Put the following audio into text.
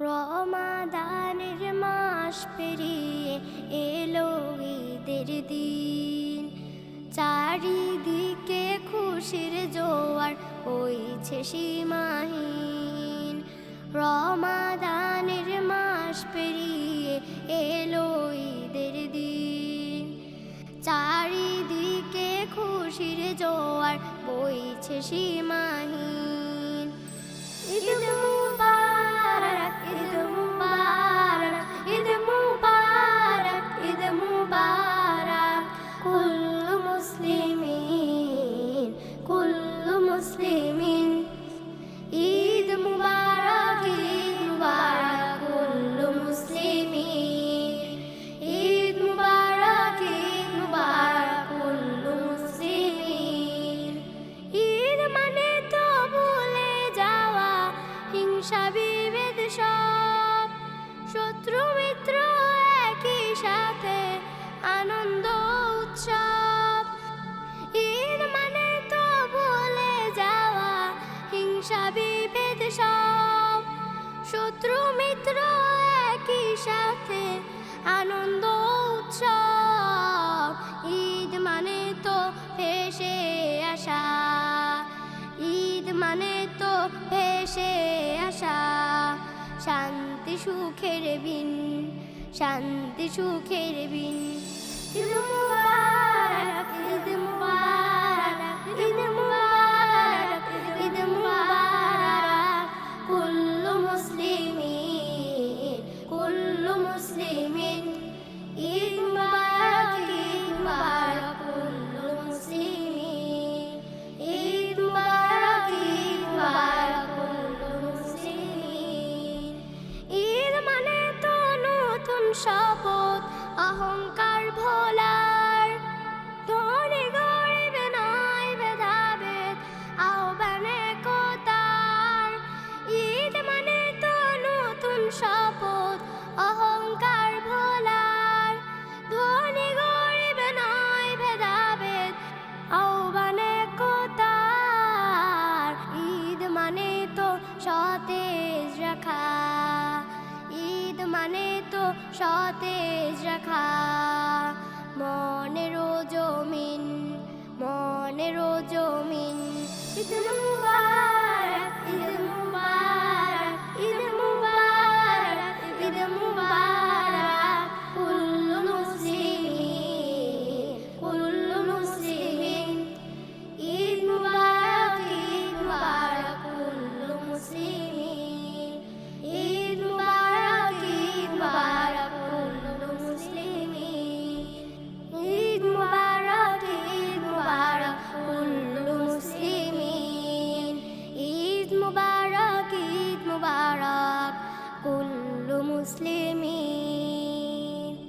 রমাদানের মাস পেরিয়ে এলো ঈদের দিন। চারিদিকে খুশির জোয়ার হইছে সীমাহীন। রমাদানের মাস পেরিয়ে এলো ঈদের দিন। চারিদিকে খুশির জোয়ার বইছে সীমাহীন। ঈদ মুসলিমিন, কুল্লু মুসলিমিন। ঈদ মুবারক ঈদ মুবারক, কুল্লু মুসলিমিন। ঈদ মুবারক ঈদ মুবারক, কুল্লু মুসলিমিন। ঈদ মানে তো ভুলে যাওয়া, হিংসা বিভেদ সব। শত্রু মিত্র একই সাথে, আনন্দ হিংসা বিভেদ সব। শত্রু মিত্র একই সাথে আনন্দ উৎসব। ঈদ মানে তো ভেসে আসা। ঈদ মানে তো ভেসে আসা। শান্তি সুখের বিন শান্তি সুখের বিন ঈদ মুবারক ঈদ মুবারক। সতেজ রাখা। মনেরও জমিন মনেরও জমিন। মুবারক কুল্লু মুসলিমিন